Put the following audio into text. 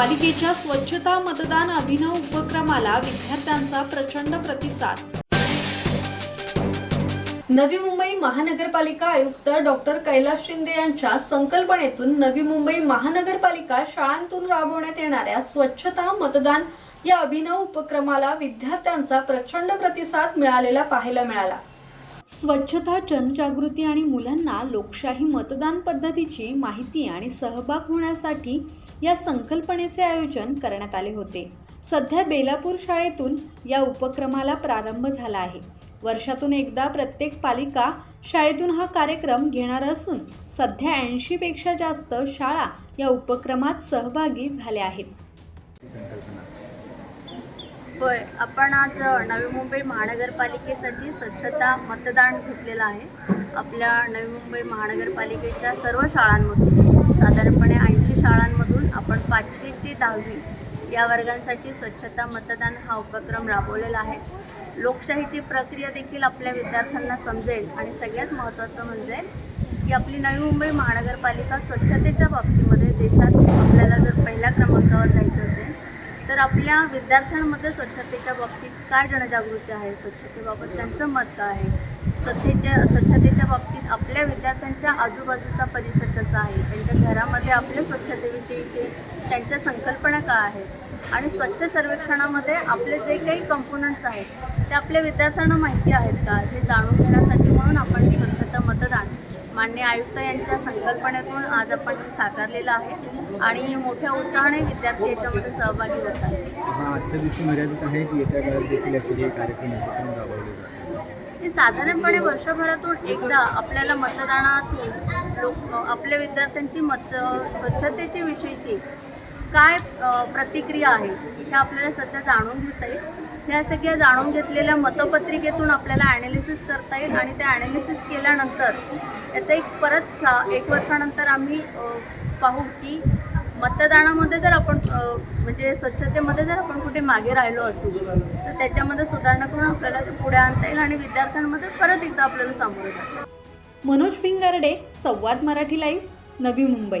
पालिकेच्या स्वच्छता मतदान अभिनव उपक्रमाला विद्यार्थ्यांचा प्रचंड प्रतिसाद. नवी मुंबई महानगरपालिका आयुक्त डॉक्टर कैलास शिंदे यांच्या संकल्पनेतून नवी मुंबई महानगरपालिका शाळांतून राबवण्यात येणाऱ्या स्वच्छता मतदान या अभिनव उपक्रमाला विद्यार्थ्यांचा प्रचंड प्रतिसाद मिळालेला पाहायला मिळाला. स्वच्छता जनजागृती आणि मुलांना लोकशाही मतदान पद्धतीची माहिती आणि सहभाग होण्यासाठी या संकल्पनेचे आयोजन करण्यात आले होते. सध्या बेलापूर शाळेतून या उपक्रमाला प्रारंभ झाला आहे. वर्षातून एकदा प्रत्येक पालिका शाळेतून हा कार्यक्रम घेणार असून सध्या ऐंशी पेक्षा जास्त शाळा या उपक्रमात सहभागी झाल्या आहेत. होय आपण आज नवी मुंबई महानगरपालिकेसाठी स्वच्छता मतदान घेतलेलं आहे. आपल्या नवी मुंबई महानगरपालिकेच्या सर्व शाळांमधून साधारणपणे ऐंशी शाळांमधून आपण पाचवी ते दहावी या वर्गांसाठी स्वच्छता मतदान हा उपक्रम राबवलेला आहे. लोकशाहीची प्रक्रिया देखील आपल्या विद्यार्थ्यांना समजेल आणि सगळ्यात महत्त्वाचं म्हणजे की आपली नवी मुंबई महानगरपालिका स्वच्छतेच्या बाबतीमध्ये देशात आपल्याला जर पहिल्या क्रमांकावर जायचं असेल तर आपल्या विद्यार्थ्यांमध्ये स्वच्छतेच्या बाबतीत काय जनजागृती आहे? स्वच्छतेबाबत त्यांचं मत काय आहे? स्वच्छतेच्या स्वच्छतेच्या बाबतीत आपल्या विद्यार्थ्यांच्या आजूबाजूचा परिसर कसा आहे? त्यांच्या घरामध्ये आपल्या स्वच्छतेविषयी ते त्यांच्या संकल्पना काय आहेत? आणि स्वच्छ सर्वेक्षणामध्ये आपले जे काही कंपोनंट्स आहेत ते आपल्या विद्यार्थ्यांना माहिती आहेत का? हे जाणून घेण्यासाठी म्हणून आपण स्वच्छता मत मान्य आयुक्त यांच्या संकल्पनेतून आज आपण हे साकारलेलं आहे आणि मोठ्या उत्साहाने विद्यार्थी याच्यामध्ये सहभागी होत आहेत हा आजच्या दिवशी मर्यादित आहे की येत्या काळात देखील असे काही कार्यक्रम उपक्रम राबवले जातात हे साधारणपणे वर्षभरातून एकदा आपल्याला मतदानातून लोक आपल्या विद्यार्थ्यांची मत स्वच्छतेची विषयीची काय प्रतिक्रिया आहे हे आपल्याला सध्या जाणून घेता येईल. ह्या सगळ्या जाणून घेतलेल्या मतपत्रिकेतून आपल्याला ॲनालिसिस करता येईल आणि ते ॲनालिसिस केल्यानंतर याचा एक परत सा एक वर्षानंतर आम्ही पाहू की मतदानामध्ये जर आपण म्हणजे स्वच्छतेमध्ये जर आपण कुठे मागे राहिलो असू तर त्याच्यामध्ये सुधारणा करून आपल्याला ते पुढे आणता येईल आणि विद्यार्थ्यांमध्ये परत एकदा आपल्याला सामोरं जाईल मनोज पिंगारडे संवाद मराठी लाईव्ह नवी मुंबई.